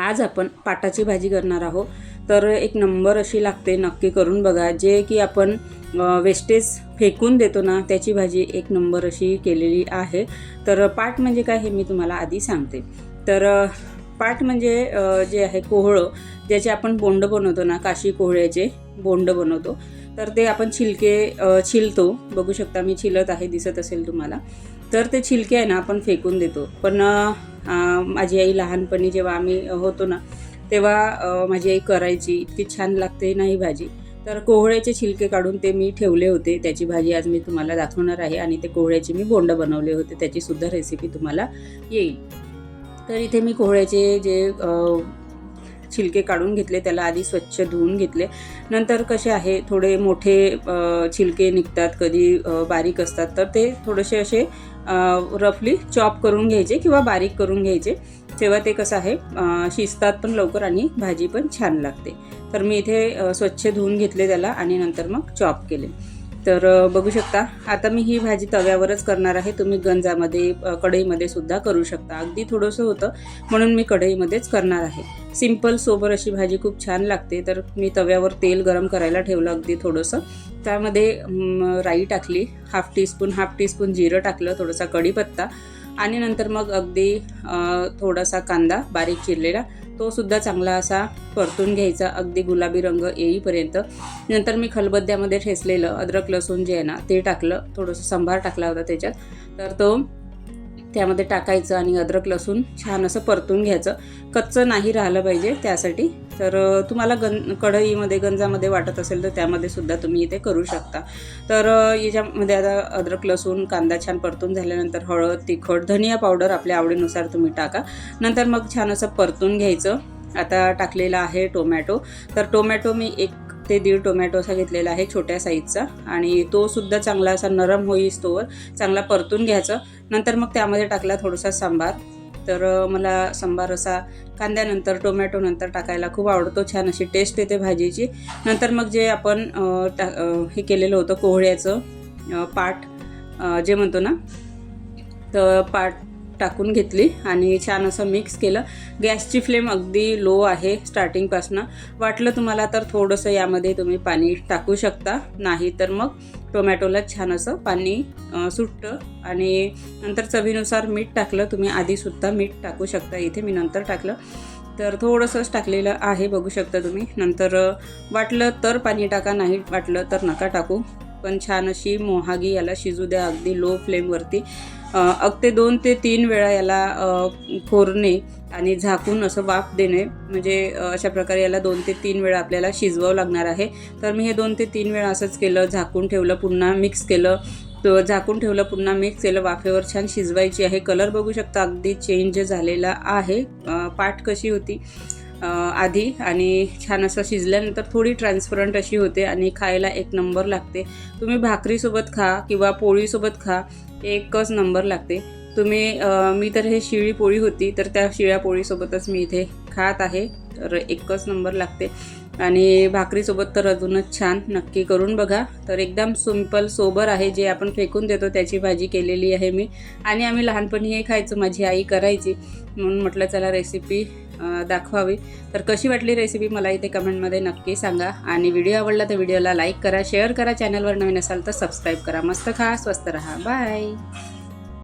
आज आपण पाटाची भाजी करणार आहोत. तर एक नंबर अशी लागते नक्की करून बघा. जे की आपण वेस्टेज फेकून देतो ना त्याची भाजी एक नंबर अशी केलेली आहे. तर पाट म्हणजे काय हे मी तुम्हाला आधी सांगते. तर पाट म्हणजे जे आहे कोहळं ज्याचे आपण बोंड बनवतो ना काशी कोहळ्याचे बोंड बनवतो. तर ते आपण छिलके छिलतो. बघू शकता मी छिलत आहे दिसत असेल तुम्हाला. तर ते छिलके आहे ना आपण फेकून देतो. पण माझी आई लहानपणी जेव्हा आम्ही होतो ना तेव्हा माझी आई करायची इतकी छान लागते ना ही भाजी. तर कोहळ्याचे छिलके काढून ते मी ठेवले होते. त्याची भाजी आज मी तुम्हाला दाखवणार आहे आणि ते कोहळ्याचे मी बोंड बनवले होते. त्याचीसुद्धा रेसिपी तुम्हाला येईल. तर इथे मी कोहळ्याचे जे छिलके काढून घेतले त्याला आधी स्वच्छ धुवून घेतले. नंतर कसे आहे थोडे मोठे छिलके निघतात कधी बारीक असतात तर ते थोडेसे असे रफली चॉप करून घ्यायचे किंवा बारीक करून घ्यायचे. तेव्हा ते कसं आहे शिजतात पण लवकर आणि भाजी पण छान लागते. तर मी इथे स्वच्छ धुवून घेतले त्याला आणि नंतर मग चॉप केले. तर बघू शकता. आता मी ही भाजी तव्यावरच करणार आहे. तुम्ही गंजामध्ये कढईमध्ये सुद्धा करू शकता. अगदी थोडंसं होतं म्हणून मी कढईमध्येच करणार आहे. सिंपल सोबर अशी भाजी खूप छान लागते. तर मी तव्यावर तेल गरम करायला ठेवलं अगदी थोडंसं. त्यामध्ये राई टाकली. हाफ टीस्पून हाफ टीस्पून जिरं टाकलं थोडासा कढीपत्ता. आणि नंतर मग अगदी थोडासा कांदा बारीक चिरलेला तो सुद्धा चांगला असा परतून घ्यायचा अगदी गुलाबी रंग येईपर्यंत. नंतर मी खलबद्द्यामध्ये ठेचलेलं अद्रक लसूण जे आहे ना ते टाकलं थोडंसं सांभार टाकला होता त्याच्यात. तर तो त्यामध्ये टाकायचं आणि अद्रक लसूण छान असं परतून घ्यायचं. कच्चं नाही राहिलं पाहिजे त्यासाठी. तर तुम्हाला गं कढईमध्ये गंजामध्ये वाटत असेल तर त्यामध्ये सुद्धा तुम्ही इथे करू शकता. तर याच्यामध्ये आता अद्रक लसूण कांदा छान परतून झाल्यानंतर हळद तिखट धनिया पावडर आपल्या आवडीनुसार तुम्ही टाका. नंतर मग छान असं परतून घ्यायचं. आता टाकलेला आहे टोमॅटो. तर टोमॅटो मी एक ते दीड टोमॅटो असा घेतलेला आहे छोट्या साईजचा. आणि तो सुद्धा चांगला असा नरम होईस तोवर चांगला परतून घ्यायचं. नंतर मग त्यामध्ये टाकला थोडासा सांबार. तर मला सांबार असा कांद्यानंतर टोमॅटो नंतर टाकायला खूप आवडतो. छान अशी टेस्ट येते भाजीची. नंतर मग जे आपण टा हे केलेलं होतं कोहळ्याचं पाट जे म्हणतो ना तर पाट टाकून घेतली आणि छान असं मिक्स केलं. गॅसची फ्लेम अगदी लो आहे स्टार्टिंगपासनं वाटलं तुम्हाला तर थोडंसं यामध्ये तुम्ही पाणी टाकू शकता. नाही तर मग टोमॅटोला छान असं पाणी सुटतं आणि नंतर चवीनुसार मीठ टाकलं. तुम्ही आधीसुद्धा मीठ टाकू शकता. इथे मी नंतर टाकलं. तर थोडंसंच टाकलेलं आहे बघू शकता तुम्ही. नंतर वाटलं तर पाणी टाका नाही वाटलं तर नका टाकू. पण छान अशी मोहागी याला शिजू द्या. अगदी लो फ्लेमवरती अगदी दोन ते तीन वेळा याला फोरणे खोरणे आणि झाकून असं वाफ देणे. म्हणजे अशा प्रकारे याला दोन ते तीन वेळा आपल्याला शिजवावं लागणार आहे. तर मी हे दोन ते तीन वेळा असंच केलं झाकून ठेवलं पुन्हा मिक्स केलं. झाकून ठेवलं पुन्हा मिक्स केलं वाफेवर छान शिजवायची आहे. कलर बघू शकता अगदी चेंज झालेला आहे. पाठ कशी होती? आधी आणि छान असं शिजल्यानंतर थोडी ट्रान्सपरंट अशी होते आणि खायला एक नंबर लागते. तुम्ही भाकरीसोबत खा किंवा पोळीसोबत खा. एकच नंबर लागते. तुम्ही मी तर हे शिळी पोळी होती तर त्या शिळ्या पोळीसोबतच मी इथे खात आहे तर एकच नंबर लागते. आणि भाकरीसोबत तर अजूनच छान नक्की करून बघा. तर एकदम सिंपल सोबर आहे जे आपण फेकून देतो त्याची भाजी केलेली आहे मी. आणि आम्ही लहानपणी हे खायचो माझी आई करायची. म्हणून म्हटलं चला रेसिपी दाखवावी. तर कशी वाटली रेसिपी मला इथे कमेंटमध्ये नक्की सांगा. आणि व्हिडिओ आवडला तर व्हिडिओला लाईक करा शेअर करा. चॅनलवर नवीन असाल तर सबस्क्राईब करा. मस्त खा स्वस्त रहा. बाय